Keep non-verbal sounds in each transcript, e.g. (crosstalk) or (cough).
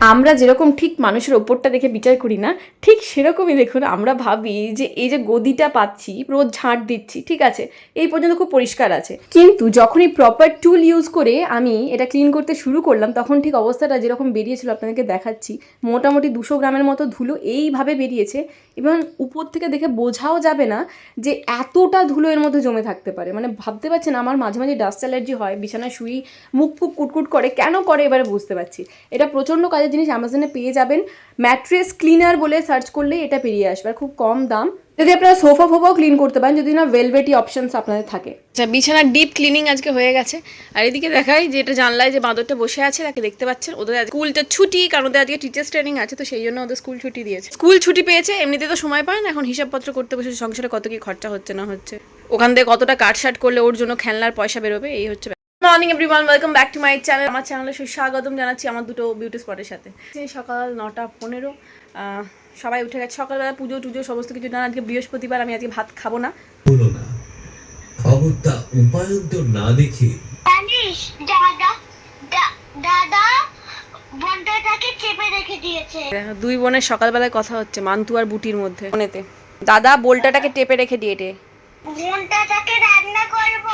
আমরা যেরকম ঠিক মানুষের ওপরটা দেখে বিচার করি না, ঠিক সেরকমই দেখুন আমরা ভাবি যে এই যে গদিটা পাচ্ছি, রোজ ঝাঁট দিচ্ছি, ঠিক আছে, এই পর্যন্ত খুব পরিষ্কার আছে। কিন্তু যখনই প্রপার টুল ইউজ করে আমি এটা ক্লিন করতে শুরু করলাম, তখন ঠিক অবস্থাটা যেরকম বেরিয়েছিল আপনাদেরকে দেখাচ্ছি, মোটামুটি দুশো গ্রামের মতো ধুলো এইভাবে বেরিয়েছে, এবং উপর থেকে দেখে বোঝাও যাবে না যে এতটা ধুলো এর মধ্যে জমে থাকতে পারে। মানে ভাবতে পারছেন আমার মাঝে মাঝে ডাস্ট অ্যালার্জি হয়, বিছানায় শুই মুখ ফুক কুটকুট করে, কেন করে এবারে বুঝতে পারছি। এটা প্রচণ্ড কাজের জিনিস অ্যামাজনে পেয়ে যাবেন। ম্যাট্রেস ক্লিনার বলে সার্চ করলে এটা পেরিয়ে আসবে খুব কম দাম। যদি আপনারা সোফা ফোফাও ক্লিন করতে পারেন, যদি না ভেলভেটি অপশনস আপনাদের থাকে। আচ্ছা বিছানার ডিপ ক্লিনিং আজকে হয়ে গেছে। আর এদিকে দেখাই যে এটা জানলায় যে বাঁদরটা বসে আছে, তাকে দেখতে পাচ্ছেন। ওদের স্কুলটা ছুটি, কারণ ওদের আজকে টিচার্স ট্রেনিং আছে, তো সেই জন্য ওদের স্কুল ছুটি দিয়েছে। স্কুল ছুটি পেয়েছে, এমনিতে তো সময় পায় না, এখন হিসাবপত্র করতে বসে সংসারে কত কি খরচা হচ্ছে না হচ্ছে। ওখান থেকে কতটা কাটসাট করলে ওর জন্য খেলনার পয়সা বেরোবে, এই হচ্ছে morning everyone welcome back to my channel. আমার চ্যানেলে সুস্বাগতম জানাচ্ছি আমার দুটো বিউটি স্পটের সাথে। সকাল নটা পনেরো সবাই উঠে গেছে। সকালবেলা পুজো টুজো সমস্ত কিছু জানা। আজকে বৃহস্পতিবার আমি আজকে ভাত খাব না। না। খবরটা উপায়ন্তর না দেখে জানিস দাদা দাদা বন্ধাটাকে চেপে রেখে দিয়েছে। দুই বোনের সকালবেলায় কথা হচ্ছে মান্তু আর বুটির মধ্যে ফোনেতে। দাদা বোলটাটাকে টেপে রেখে দিয়েটে বন্ধাটাকে রান্না করব।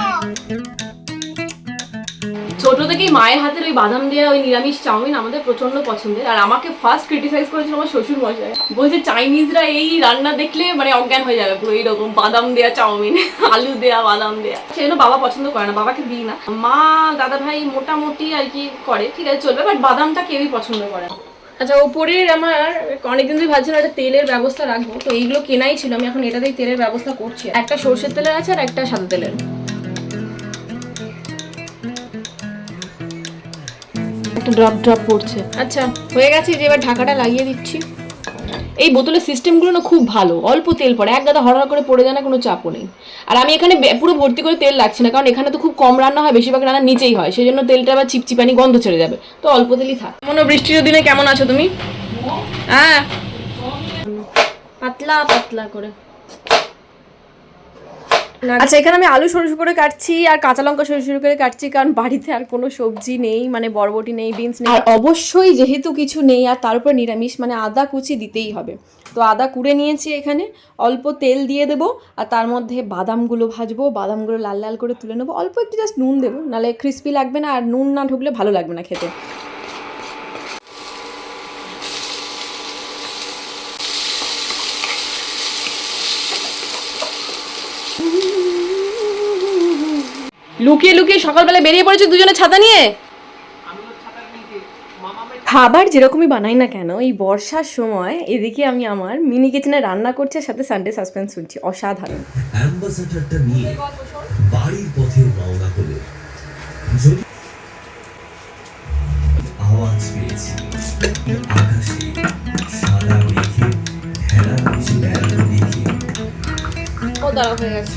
ছোট থেকেই মায়ের হাতের ওই বাদাম দেওয়া ওই নিরামিষ চাউমিন আমাদের প্রচণ্ড পছন্দের। আর আমাকে ফার্স্ট ক্রিটিসাইজ করেছিল আমার শ্বশুর মশাই। বলছে চাইনিজরা এই রান্না দেখলে মানে অজ্ঞান হয়ে যাবে পুরো এইরকম বাদাম দেয়া, চাউমিন, (laughs) আলু দেয়া, বাদাম দেয়া। সেই জন্য বাবা পছন্দ করে না, বাবাকে দিই না। মা, দাদা ভাই মোটামুটি আর কি করে, ঠিক আছে, চলবে বাট বাদামটা কেউই পছন্দ করে না। আচ্ছা ওপরের আমার অনেকদিন ধরে ভাবছিলাম একটা তেলের ব্যবস্থা রাখব, তো এইগুলো কেনাই ছিল, আমি এখন এটাতেই তেলের ব্যবস্থা করছি। একটা সর্ষের তেলের আছে আর একটা সাদা তেলের। একটা ড্রপ ড্রপ পড়ছে। আচ্ছা হয়ে গেছে যে এবার ঢাকাটা লাগিয়ে দিচ্ছি। এই বোতলের সিস্টেমগুলো না খুব ভালো অল্প তেল পড়ে এক গাদা হড়া করে পড়ে যায় না কোনো চাপও নেই। আর আমি এখানে পুরো ভর্তি করে তেল লাগছে না কারণ এখানে তো খুব কম রান্না হয় বেশিরভাগ রান্না নিচেই হয় সেই জন্য তেলটা আবার চিপচিপানি গন্ধ ছেড়ে যাবে। তো অল্প তেলই থাক। মনে বৃষ্টির দিনে? কেমন আছো তুমি? হ্যাঁ। পাতলা পাতলা করে। আচ্ছা এখানে আমি আলু সরু সরু করে কাটছি আর কাঁচা লঙ্কা সরু সরু করে কাটছি কারণ বাড়িতে আর কোনো সবজি নেই মানে বরবটি নেই বিনস নেই। আর অবশ্যই যেহেতু কিছু নেই আর তার উপর নিরামিষ মানে আদা কুচি দিতেই হবে। তো আদা কুড়ে নিয়েছি এখানে অল্প তেল দিয়ে দেবো আর তার মধ্যে বাদামগুলো ভাজবো বাদামগুলো লাল লাল করে তুলে নেব। অল্প একটু জাস্ট নুন দেবো নাহলে ক্রিস্পি লাগবে না আর নুন না ঢুকলে ভালো লাগবে না খেতে। লুকিয়ে লুকিয়ে সকালবেলা বেরিয়ে পড়েছে দুজনে ছাতা নিয়ে? খাবার যেরকমই বানাই না কেন এই বর্ষার সময় এদিকে আমি আমার মিনি কিচেনে রান্না করছি আর সাথে সানডে সাসপেন্স শুনছি অসাধারণ। অ্যাম্বাসাডারটা নিয়ে বাড়ির পথে রওনা হলো। যদি আওয়াজ পেয়েছি আকাশে সাদা মেঘে বেড়ানো দেখে। ও দাঁড়া হয়ে গেছে।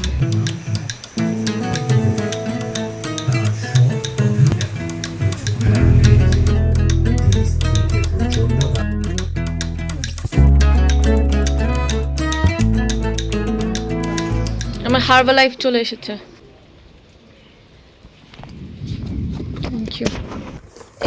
আমার হার্বাল লাইফ চলে এসেছে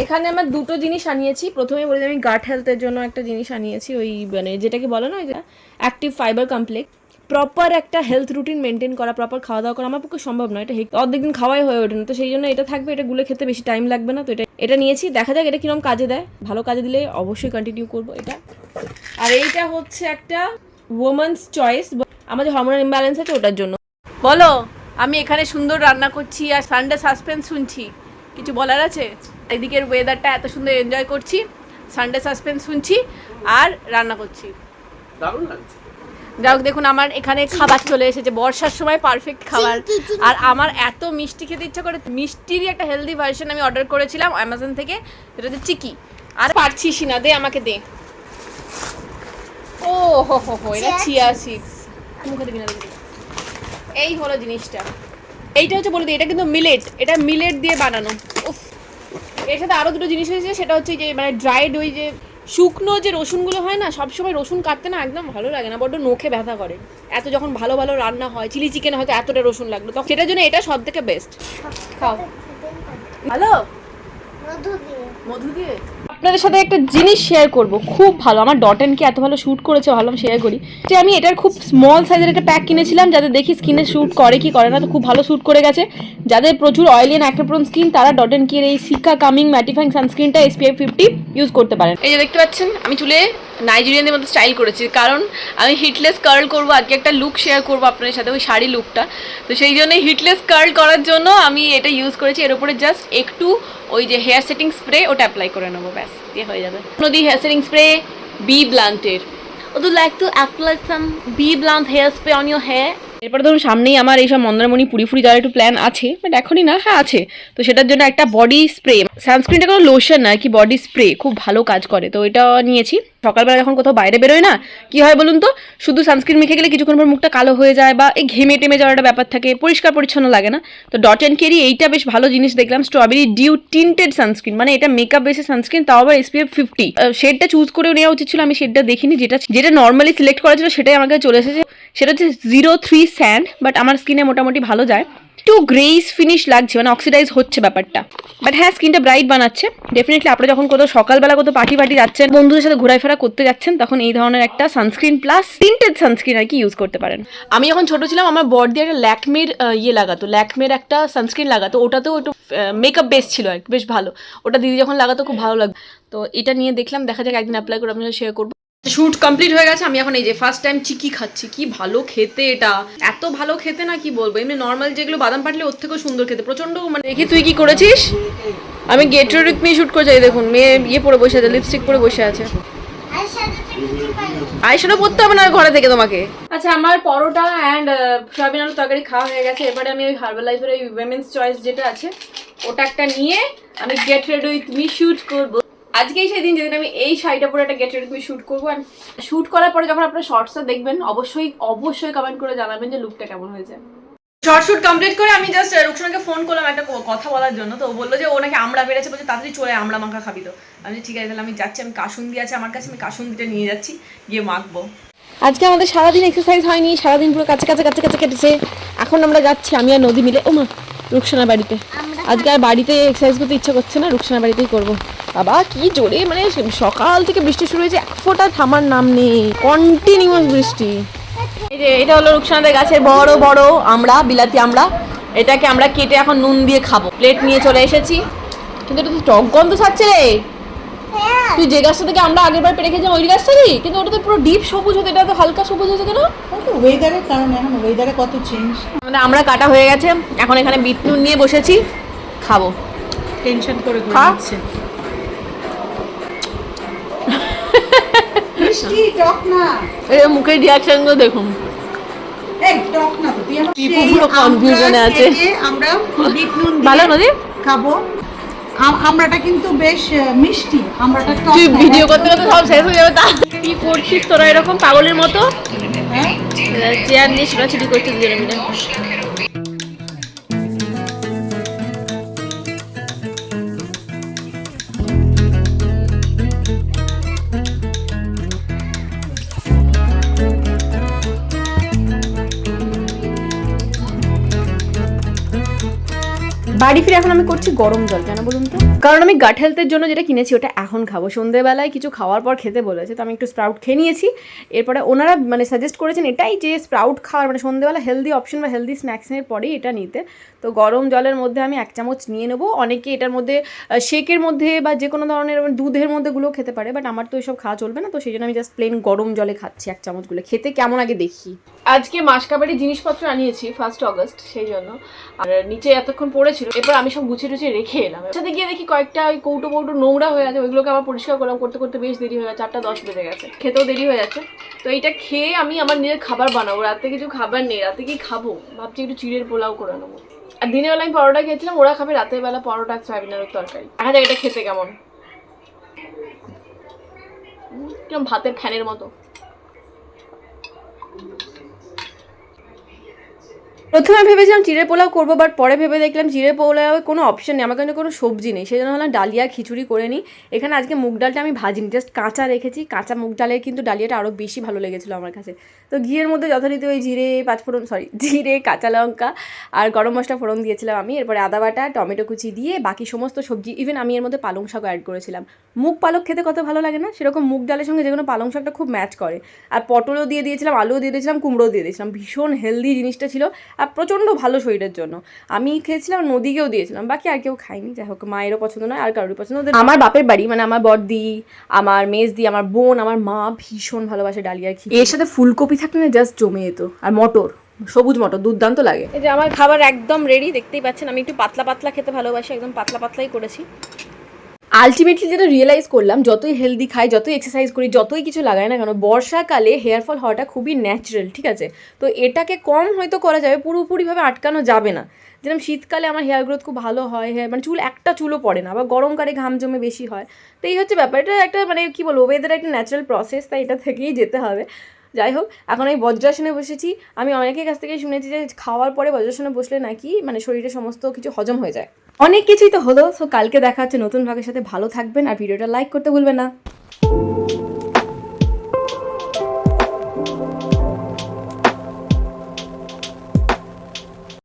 এখানে আমার দুটো জিনিস আনিয়েছি। প্রথমে বলি আমি গাট হেলথের জন্য একটা জিনিস আনিয়েছি। ওই মানে যেটাকে বলে না যে অ্যাক্টিভ ফাইবার কমপ্লেক্স প্রপার একটা হেলথ রুটিন মেনটেন করা প্রপার খাওয়া দাওয়া করা আমার পক্ষে সম্ভব নয়। এটা অর্ধেক দিন খাওয়াই হয়ে ওঠে না। তো সেই জন্য এটা থাকবে, এটা গুলে খেতে বেশি টাইম লাগবে না। তো এটা এটা নিয়েছি। দেখা যাক এটা কীরকম কাজে দেয়। ভালো কাজে দিলে অবশ্যই কন্টিনিউ করব এটা। আর এইটা হচ্ছে একটা ওমেন্স চয়েস আমার যে হরমোনাল ইমব্যালেন্স আছে ওটার জন্য। বলো আমি এখানে সুন্দর রান্না করছি আর সানডে সাসপেন্স শুনছি। কিছু বলার আছে? এদিকের ওয়েদারটা এত সুন্দর এনজয় করছি সানডে সাসপেন্স শুনছি আর রান্না করছি। দারুণ লাগছে। যাই হোক দেখুন আমার এখানে খাবার চলে এসেছে। বর্ষার সময় পারফেক্ট খাবার। আর আমার এত মিষ্টি খেতে ইচ্ছা করে মিষ্টিরই একটা হেলদি ভার্সন আমি অর্ডার করেছিলাম অ্যামাজন থেকে সেটা হচ্ছে চিকি। আর পারছিস না দে আমাকে দে। ও হো হো হো এটা চিয়া সিডস মুখে দিবি না দিবি না। এই হলো জিনিসটা। এইটা হচ্ছে বলে দিই এটা কিন্তু মিলেট এটা মিলেট দিয়ে বানানো। উফ এর সাথে আরও দুটো জিনিস হয়েছে সেটা হচ্ছে যে মানে ড্রাইড ওই যে শুকনো যে রসুনগুলো হয় না সবসময় রসুন কাটতে না একদম ভালো লাগে না বড্ড নখে ব্যথা করে। এত যখন ভালো ভালো রান্না হয় চিলি চিকেন হয়তো এতটা রসুন লাগল তখন সেটার জন্য এটা সব থেকে বেস্ট খাও। ভালো? মধু দিয়ে। মধু দিয়ে? আপনাদের সাথে একটা জিনিস শেয়ার করব। খুব ভালো। আমার ডট কি এত ভালো শ্যুট করেছে ভাবলাম শেয়ার করি। যে আমি এটার খুব স্মল সাইজের একটা প্যাক কিনেছিলাম, যাতে দেখি স্কিনে শ্যুট করে কি করে না, তো খুব ভালো শ্যুট করে গেছে। যাদের প্রচুর oily and acne prone skin তারা ডট এন্ড কির এই সিকা কামিং ম্যাটিফাইং সানস্ক্রিনটা এসপিএফ ফিফটি ইউজ করতে পারেন। এই যে দেখতে পাচ্ছেন, আমি চুলে নাইজেরিয়ানদের মতো স্টাইল করেছি। কারণ আমি হিটলেস কার্ল করব, আজকে একটা লুক শেয়ার করব আপনাদের সাথে, ওই শাড়ি লুকটা তো সেই জন্য হিটলেস কার্ল করার জন্য আমি এটা ইউজ করেছি। এর উপরে জাস্ট একটু ওই যে হেয়ার সেটিং স্প্রে ওটা অ্যাপ্লাই করে নেব, ব্যাস। দিয়ে হয়ে যাবে। নদী হেয়ার সেটিং স্প্রে বি ব্লান্টের Would like to apply some B Blunt hair spray on your hair এরপরে ধরুন, সামনেই আমার এইসব মন্দারমণি, পুরি ফুরি যাওয়ার একটু প্ল্যান আছে বাট এখনই না হ্যাঁ আছে। তো সেটার জন্য একটা বডি স্প্রে সানস্ক্রিনটা কোনো লোশন না কি বডি স্প্রে খুব ভালো কাজ করে। তো এটা নিয়েছি। সকালবেলা যখন কোথাও বাইরে বেরোয় না, কি হয় বলুন তো? শুধু সানস্ক্রিন মেখে গেলে কিছুক্ষণ পর মুখটা কালো হয়ে যায় বা এই ঘেমে টেমে যাওয়ার ব্যাপার থাকে, পরিষ্কার পরিচ্ছন্ন লাগে না। তো ডট অ্যান্ড কেরি এইটা বেশ ভালো জিনিস দেখলাম স্ট্রবেরি ডিউ টিন্টেড সানস্ক্রিন মানে এটা মেকআপ বেসে সানস্ক্রিন তাও আবার এসপিএফ ফিফটি শেডটা চুজ করে নেওয়া উচিত ছিল, আমি শেডটা দেখিনি, যেটা যেটা নর্মালি সিলেক্ট করা ছিল, সেটাই আমার কাছে চলে এসেছে। সেটা হচ্ছে জিরো থ্রি স্যান্ড বাট আমার স্কিনে মোটামুটি ভালো যায়। একটু গ্রেস ফিনিশ লাগছে মানে অক্সিডাইজ হচ্ছে ব্যাপারটা। বাট হ্যাঁ স্কিনটা ব্রাইট বানাচ্ছে। ডেফিনেটলি আপনারা যখন কোথাও সকালবেলা কোথাও পার্টি পার্টি যাচ্ছেন, বন্ধুদের সাথে ঘোরাফেরা করতে যাচ্ছেন, তখন এই ধরনের একটা সানস্ক্রিন প্লাস টিন্টেড সানস্ক্রিন আর কি ইউজ করতে পারেন। আমি যখন ছোট ছিলাম, আমার বর দিয়ে একটা ল্যাকমের ইয়ে লাগাতো, ল্যাকমের একটা সানস্ক্রিন লাগাতো। ওটাতেও একটু মেকআপ বেস ছিল আর বেশ ভালো। ওটা দিদি যখন লাগাতো, খুব ভালো লাগতো। তো এটা নিয়ে দেখলাম, দেখা যাক একদিন অ্যাপ্লাই করে আপনার শেয়ার করব। শুট কমপ্লিট হয়ে গেছে, আমি এখন এই যে ফার্স্ট টাইম চিকি খাচ্ছি, কি ভালো খেতে এটা। এত ভালো খেতে না কি বলব, এমনি নর্মাল যেগুলো বাদাম পাটলে ওর থেকেও সুন্দর খেতে প্রচণ্ড মানে দেখি, তুই কি করেছিস? আমি গেট রেড মেয়ে শুট করে যাই, দেখুন, মেয়ে ইয়ে পরে বসে আছে লিপস্টিক পরে বসে আছে। আইশ্যাডো পরতে হবে না ঘরে থেকে তোমাকে। আচ্ছা আমার পরোটা অ্যান্ড সয়াবিন আলু তরকারি খাওয়া হয়ে গেছে, এবারে আমি ওই হার্বাল লাইফের ওই উইমেন্স চয়েস যেটা আছে, ওটা একটা নিয়ে আমি get ready with me shoot করব। আজকেই সেই দিন যেদিন আমি এই শাড়িটা পরে একটা গেট রেড শুট করব অ্যান্ড শুট করার পরে যখন আপনারা শর্টসটা দেখবেন অবশ্যই অবশ্যই কমেন্ট করে জানাবেন যে লুকটা কেমন হয়েছে। শর্ট শুট কমপ্লিট করে আমি জাস্ট রুকসানাকে ফোন করলাম একটা কথা বলার জন্য তো বলল যে ও নাকি আমড়া বেড়েছে বলছে তাড়াতাড়ি চলে আমড়া মাখা খাবি তো। আমি ঠিক আছে তাহলে আমি যাচ্ছি আমি কাসুন্দি আছে আমার কাছে আমি কাসুন্দিটা নিয়ে যাচ্ছি গিয়ে মাখবো। আজকে আমাদের সারাদিন এক্সারসাইজ হয়নি সারাদিন পুরো কাছে কাছে কাছে কাছে কেটেছে। এখন আমরা যাচ্ছি আমি আর নদী মিলে। ও মা রুকসানা বাড়িতে আজকে আর বাড়িতে এক্সারসাইজ করতে ইচ্ছা করছে না রুকসানা বাড়িতেই করব। বাবা কি জোরে মানে সকাল থেকে বৃষ্টি শুরু হয়েছে এক ফোঁটা থামার নাম নেই কন্টিনিউয়াস বৃষ্টি। এই যে এটা হলো রুকসানাদের গাছের বড় বড় আমরা বিলাতি আমরা এটাকে আমরা কেটে এখন নুন দিয়ে খাব। প্লেট নিয়ে চলে এসেছি। কিন্তু এটা তো টক গন্ধ ছাড়ছে রে। তুই যে গাছটা থেকে আমরা আগের বার পেরে খেয়েছিলাম ওই গাছটারই কিন্তু ওটা তো পুরো ডিপ সবুজ হতো এটা তো হালকা সবুজ হয়েছে কেন? ওয়েদারের কারণে এখন ওয়েদারে কত চেঞ্জ আমাদের আমরা কাটা হয়ে গেছে এখন এখানে বিট নুন নিয়ে বসেছি। খাব। টেনশন করে করে খা। নিচ্ছে মিষ্টি টক না। এই যে মুখের রিয়াকশনগুলো দেখুন পুরো আছে। আমরা ভালো নদী? খাব। আম- আমড়াটা কিন্তু বেশ মিষ্টি। আমড়াটা তুই ভিডিও করতে করতে সব শেষ হয়ে যাবে তা। কি করছিস তোরা এরকম পাগলের মতো? হ্যাঁ? চেয়ার নিয়ে ছোটাছুটি করছিস দুজনে মিলে। বাড়ি ফিরে এখন আমি করছি গরম জল, কেন বলুন তো? কারণ আমি গাট হেলথের জন্য যেটা কিনেছি ওটা এখন খাব। সন্ধেবেলায় কিছু খাওয়ার পর খেতে বলেছে, তো আমি একটু স্প্রাউট খেয়ে নিয়েছি। এরপরে ওনারা মানে সাজেস্ট করেছেন এটাই যে স্প্রাউট খাওয়ার মানে সন্ধেবেলা হেলদি অপশন বা হেলদি স্ন্যাক্সের পরেই এটা নিতে। তো গরম জলের মধ্যে আমি এক চামচ নিয়ে নেব। অনেকে এটার মধ্যে শেকের মধ্যে বা যে কোনো ধরনের দুধের মধ্যেগুলো খেতে পারে বাট আমার তো এসব খাওয়া চলবে না, তো সেই জন্য আমি জাস্ট প্লেন গরম জলে খাচ্ছি এক চামচগুলো খেতে কেমন আগে দেখি। আজকে মাসকাবাড়ি জিনিসপত্র আনিয়েছি ফার্স্ট অগস্ট সেই জন্য। আর নিচে এতক্ষণ পড়েছিল এরপর আমি সব গুছিয়ে টুছিয়ে রেখে এলাম। সাথে গিয়ে দেখি কয়েকটা ওই কৌটো কৌটো নোংরা হয়ে আছে, ওইগুলোকে আবার পরিষ্কার করলাম, করতে করতে বেশ দেরি হয়ে গেছে চারটা দশ বেজে গেছে। খেতেও দেরি হয়ে যাচ্ছে। তো এইটা খেয়ে আমি আমার নিজের খাবার বানাবো। রাতে কিছু খাবার নেই, রাতে কি খাব? ভাবছি একটু চিড়ের পোলাও করে নেব। আর দিনের বেলা আমি পরোটা খেয়েছিলাম, ওরা খাবে রাতের বেলা পরোটা আর সয়াবিন আলুর তরকারি যাক এটা খেতে কেমন। কিরম ভাতের ফ্যানের মতো। প্রথমে ভেবেছিলাম চিড়ে পোলাও করব বাট পরে ভেবে দেখলাম চিড়ে পোলাও কোনো অপশন নেই। আমার কাছে কোনো সবজি নেই। সেই জন্য হলাম ডালিয়া খিচুড়ি করে নিই। এখানে আজকে মুগ ডালটা আমি ভাজিনি জাস্ট কাঁচা রেখেছি। কাঁচা মুগ ডালের কিন্তু ডালিয়াটা আরও বেশি ভালো লেগেছিলো আমার কাছে। তো ঘিয়ের মধ্যে যথারীতি ওই জিরে, পাঁচফোড়ন সরি (laughs) জিরে, কাঁচা লঙ্কা আর গরম মশলা ফোড়ন দিয়েছিলাম আমি। এরপরে আদা বাটা, টমেটো কুচি দিয়ে বাকি সমস্ত সবজি ইভেন আমি এর মধ্যে পালং শাকও অ্যাড করেছিলাম। মুগ পালক খেতে কত ভালো লাগে না? সেরকম মুগ ডালের সঙ্গে যে কোনো পালং শাকটা খুব ম্যাচ করে। আর পটলও দিয়ে দিয়েছিলাম, আলুও দিয়ে দিয়েছিলাম, কুমড়োও দিয়ে দিয়েছিলাম। ভীষণ হেলদি জিনিসটা ছিল। আর প্রচণ্ড ভালো শরীরের জন্য। আমি খেয়েছিলাম নদীকেও দিয়েছিলাম বাকি আর কেউ খাইনি যাই হোক মায়েরও পছন্দ নয় আর কারোর পছন্দ আমার বাপের বাড়ি মানে আমার বড়দি আমার মেজদি আমার বোন আমার মা ভীষণ ভালোবাসে ডালিয়া খিচুড়ি। এর সাথে ফুলকপি থাকলে না জাস্ট জমে যেত। আর মটর সবুজ মটর দুর্দান্ত লাগে। এই যে আমার খাবার একদম রেডি দেখতেই পাচ্ছেন আমি একটু পাতলা পাতলা খেতে ভালোবাসি একদম পাতলা পাতলাই করেছি। আলটিমেটলি যেটা রিয়েলাইজ করলাম, যতই হেলদি খাই, যতই এক্সারসাইজ করি, যতই কিছু লাগাই না কেন, বর্ষাকালে হেয়ার ফল হওয়াটা খুবই ন্যাচারাল ঠিক আছে? তো এটাকে কম হয়তো করা যাবে, পুরোপুরিভাবে আটকানো যাবে না। যেরকম শীতকালে আমার হেয়ার গ্রোথ খুব ভালো হয় হেয়ার মানে চুল, একটা চুলও পড়ে না বা গরমকালে ঘাম জমে বেশি হয়। তো এই হচ্ছে ব্যাপার, এটা একটা মানে কী বলব ওয়েদার একটা ন্যাচারাল প্রসেস তাই এটা থেকেই যেতে হবে। যাই হোক, এখন এই বজ্রাসনে বসেছি, আমি অনেকের কাছ থেকে শুনেছি যে খাওয়ার পরে বজ্রাসনে বসলে নাকি মানে শরীরে সমস্ত কিছু হজম হয়ে যায়। অনেক কিছুই তো হলো সো কালকে দেখা হচ্ছে নতুন ভাগের সাথে। ভালো থাকবেন আর ভিডিওটা লাইক করতে ভুলবেন না।